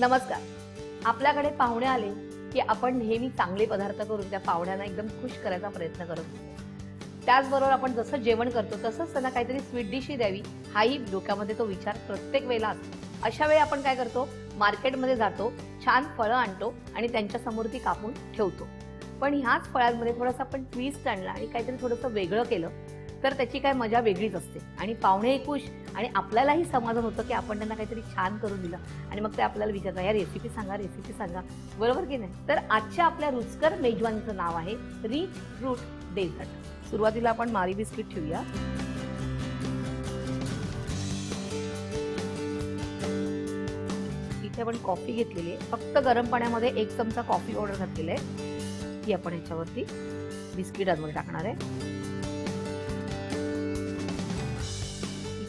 नमस्कार. आपल्याकडे पाहुणे आले की आपण नेहमी चांगले पदार्थ करून त्या पाहुण्यांना एकदम खुश करायचा प्रयत्न करत असतो त्याचबरोबर आपण जसं जेवण करतो तसंच त्यांना काहीतरी स्वीट डिशही द्यावी हाही डोक्यामध्ये तो विचार प्रत्येक वेळेला असतो. अशा वेळी आपण काय करतो मार्केटमध्ये जातो छान फळं आणतो आणि त्यांच्यासमोर ती कापून ठेवतो. पण ह्याच फळांमध्ये थोडंसं आपण ट्विस्ट आणला आणि काहीतरी थोडंसं वेगळं केलं तर त्याची काय मजा वेगळीच असते आणि पाहुणे खुश आणि आपल्यालाही समाधान होतं की आपण त्यांना काहीतरी छान करून दिलं. आणि मग ते आपल्याला विचारतात या रेसिपी सांगा रेसिपी सांगा. बरोबर की नाही? तर आजच्या आपल्या रुचकर मेजवानीचं नाव आहे रिच फ्रूट डेझर्ट. सुरुवातीला आपण मारी बिस्किट ठेवूया. इथे आपण कॉफी घेतलेली आहे. फक्त गरम पाण्यामध्ये एक चमचा कॉफी पावडर घातलेला आहे. ती आपण ह्याच्यावरती बिस्किटांवर टाकणार आहे.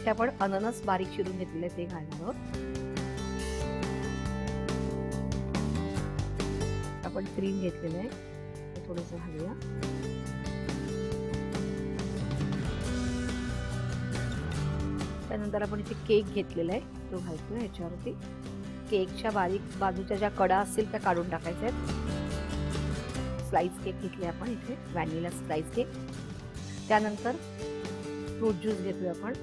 इथे आपण अननस बारीक चिरून घेतलेले ते घालणार आहोत. आपण क्रीम घेतलेलं आहे. ते थोडंसं घालूया. त्यानंतर आपण इथे केक घेतलेला आहे. तो घालतोय ह्याच्यावरती केकच्या बारीक बाजूच्या ज्या कडा असतील त्या काढून टाकायच्या आहेत. स्लाइस केक घेतले आपण इथे. Vanilla slice cake. त्यानंतर फ्रूट ज्यूस घेतोय आपण.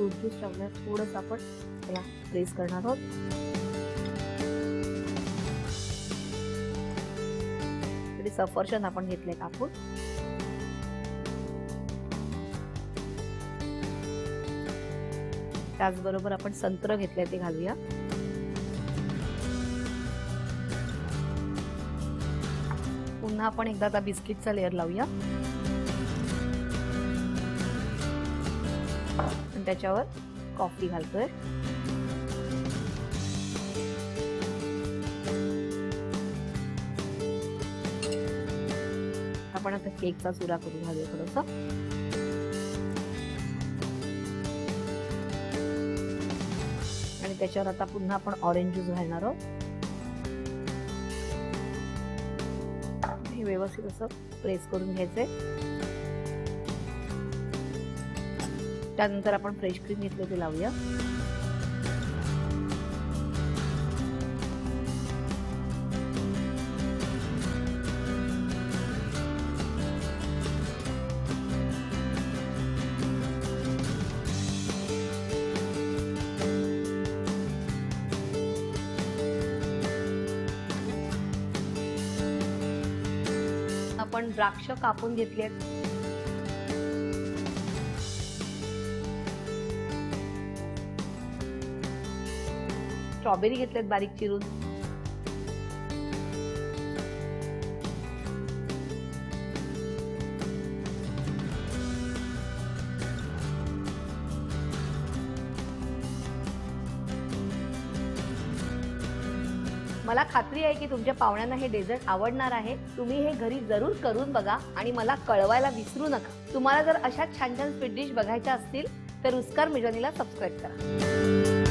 दूध फ्रूट ज्यूस थोडंसं आपण त्याला प्रेस करणार आहोत. इकडे सफरचंद आपण घेतले कापून. त्याचबरोबर आपण संत्र घेतले ते घालूया. पुन्हा आपण एकदा आता बिस्किटचा लेअर लावूया. आणि त्याच्यावर कॉफी घालतोय. आपण आता केकचा चुरा करून घालूया थोडस. आणि त्याच्यावर आता पुन्हा आपण ऑरेंज ज्यूस घालणार आहोत. हे व्यवस्थित असं प्रेस करून घ्यायचंय. त्यानंतर आपण फ्रेश क्रीम घेतलं ते लावूया. आपण द्राक्ष कापून घेतली आहेत. स्ट्रॉबेरी घेतल्यात बारीक चिरून. मला खात्री आहे की तुमच्या पाहुण्यांना हे डेझर्ट आवडणार आहे. तुम्ही हे घरी जरूर करून बघा आणि मला कळवायला विसरू नका. तुम्हाला जर अशा छान छान स्वीट डिश बघायच्या असतील तर रुस्कार मिजनीला सबस्क्राईब करा.